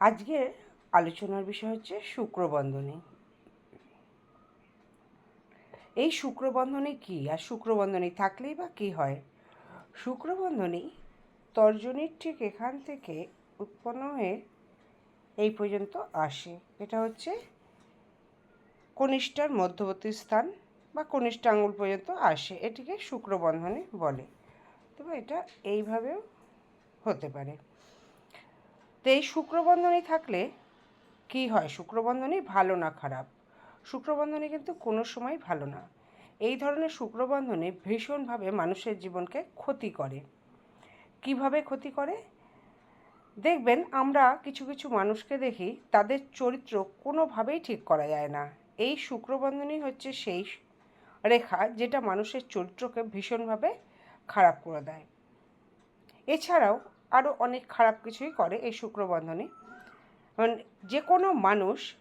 আজকে আলোচনার বিষয় হচ্ছে শুক্রবন্ধনী। এই শুক্রবন্ধনী কি? আর শুক্রবন্ধনী থাকলেই বা কি হয়? শুক্রবন্ধনী তর্জনীর ঠিক এখান থেকে উৎপন্ন হয়ে এই পর্যন্ত আসে। এটা হচ্ছে কনিষ্ঠার মধ্যবর্তী স্থান বা কনিষ্ঠ আঙুল পর্যন্ত আসে। এটিকে শুক্রবন্ধনী বলে। তবে এটা এইভাবেও হতে পারে। তো এই শুক্রবন্ধনী থাকলে কি হয়? শুক্রবন্ধনী ভালো না খারাপ? শুক্রবন্ধনী কিন্তু কোনো সময় ভালো না। এই ধরনের শুক্রবন্ধনী ভীষণভাবে মানুষের জীবনকে ক্ষতি করে। কীভাবে ক্ষতি করে? দেখবেন আমরা কিছু কিছু মানুষকে দেখি, তাদের চরিত্র কোনোভাবেই ঠিক করা যায় না। এই শুক্রবন্ধনী হচ্ছে সেই রেখা যেটা মানুষের চরিত্রকে ভীষণভাবে খারাপ করে দেয়। এছাড়াও আরও অনেক খারাপ কিছুই করে এই শুক্রবন্ধনী। মানে যে কোনো মানুষ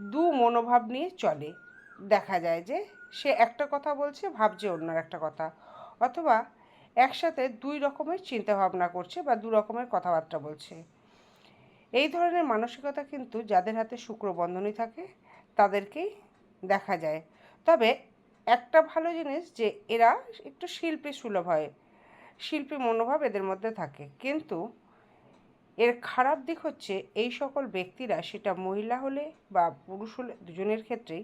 দু মনোভাব নিয়ে চলে। দেখা যায় যে সে একটা কথা বলছে, ভাবছে অন্য একটা কথা। অথবা একসাথে দুই রকমের চিন্তাভাবনা করছে বা দু রকমের কথাবার্তা বলছে। এই ধরনের মানসিকতা কিন্তু যাদের হাতে শুক্রবন্ধনী থাকে, তাদেরকেই দেখা যায়। তবে একটা ভালো জিনিস যে এরা একটু শিল্পী সুলভ হয়। শিল্পী মনোভাব এদের মধ্যে থাকে। কিন্তু এর খারাপ দিক হচ্ছে এই সকল ব্যক্তিরা সেটা মহিলা হলে বা পুরুষ হলে দুজনের ক্ষেত্রেই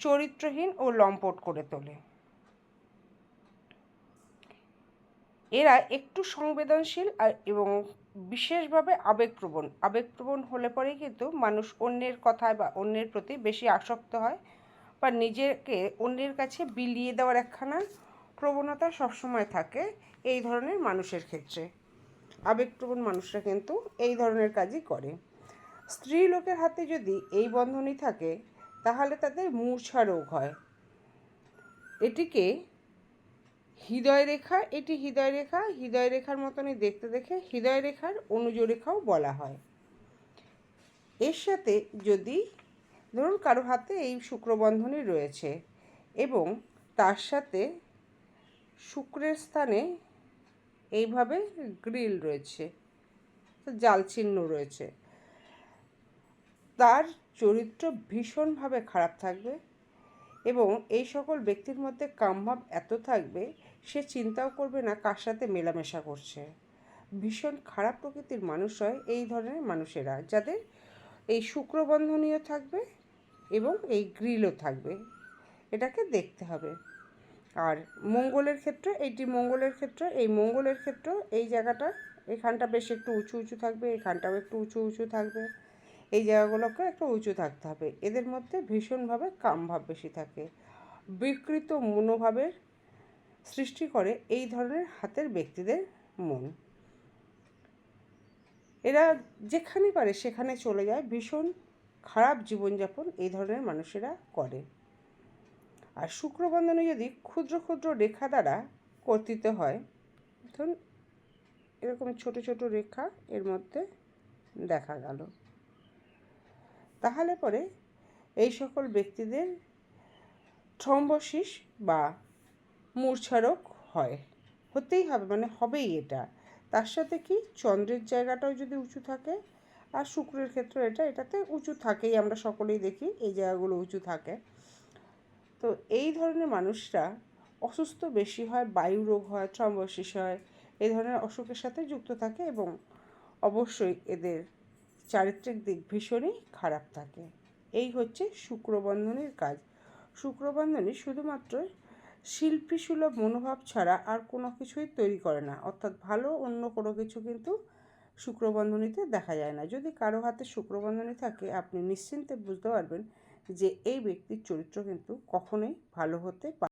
চরিত্রহীন ও লম্পট করে তোলে। এরা একটু সংবেদনশীল আর এবং বিশেষভাবে আবেগপ্রবণ। আবেগপ্রবণ হলে পরেই কিন্তু মানুষ অন্যের কথায় বা অন্যের প্রতি বেশি আসক্ত হয় বা নিজেকে অন্যের কাছে বিলিয়ে দেওয়ার একখানা প্রবণতা সবসময় থাকে এই ধরনের মানুষের ক্ষেত্রে। আবেগপ্রবণ মানুষরা কিন্তু এই ধরনের কাজই করে। স্ত্রী লোকের হাতে যদি এই বন্ধনী থাকে, তাহলে তাদের মূর্ছা রোগ হয়। এটিকে হৃদয় রেখা এটি হৃদয় রেখা হৃদয় রেখার মতনই দেখতে দেখে হৃদয় রেখার অনুজ রেখাও বলা হয়। এর সাথে যদি, ধরুন কারও হাতে এই শুক্রবন্ধনী রয়েছে এবং তার সাথে শুক্রের স্থানে এইভাবে গ্রিল রয়েছে, জাল চিহ্ন রয়েছে। তার চরিত্র ভীষণভাবে খারাপ থাকবে এবং এই সকল ব্যক্তির মধ্যে কামভাব এত থাকবে, সে চিন্তাও করবে না কার সাথে মেলামেশা করছে। ভীষণ খারাপ প্রকৃতির মানুষ হয় এই ধরনের মানুষেরা, যাদের এই শুক্রবন্ধনীয় থাকবে এবং এই গ্রিলও থাকবে। এটাকে দেখতে হবে। আর মঙ্গলের ক্ষেত্রে, এইটি মঙ্গলের ক্ষেত্রে, এই মঙ্গলের ক্ষেত্রে এই জায়গাটা, এখানটা বেশ একটু উঁচু উঁচু থাকবে, এখানটাও একটু উঁচু উঁচু থাকবে। এই জায়গাগুলোকে একটু উঁচু থাকতে হবে। এদের মধ্যে ভীষণভাবে কামভাব বেশি থাকে। বিকৃত মনোভাবের সৃষ্টি করে এই ধরনের হাতের ব্যক্তিদের মন। এরা যেখানে পারে সেখানে চলে যায়, ভীষণ খারাপ জীবনযাপন এই ধরনের মানুষেরা করে। আর শুক্রবন্ধনে যদি ক্ষুদ্র ক্ষুদ্র রেখা দ্বারা কর্তিত হয়, ধরুন এরকম ছোট ছোট রেখা এর মধ্যে দেখা গেল। তাহলে পরে এই সকল ব্যক্তিদের থ্রম্বোসিস বা মূর্ছারোগ হয়। হতেই হবে মানে হবেই এটা। তার সাথে কি? চন্দ্রের জায়গাটাও যদি উঁচু থাকে আর শুক্রের ক্ষেত্রে এটা, এটাতে উঁচু থাকেই, আমরা সকলেই দেখি, এই জায়গাগুলো উঁচু থাকে। তো এই ধরনের মানুষরা অসুস্থ বেশি হয়, বায়ু রোগ হয় থ্রম্বোসিস হয়, এই ধরনের অসুখের সাথে যুক্ত থাকে এবং অবশ্যই এদের চারিত্রিক দিক ভীষণই খারাপ থাকে। এই হচ্ছে শুক্রবন্ধনের কাজ। শুক্রবন্ধনী শুধুমাত্র শিল্পী সুলভ মনোভাব ছাড়া আর কোনো কিছুই তৈরি করে না। অর্থাৎ ভালো অন্য কোনো কিছু কিন্তু শুক্রবন্ধনীতে দেখা যায় না। যদি কারও হাতে শুক্রবন্ধনী থাকে, আপনি নিশ্চিন্তে বুঝতে পারবেন যে এই ব্যক্তির চরিত্র কিন্তু কখনোই ভালো হতে পারে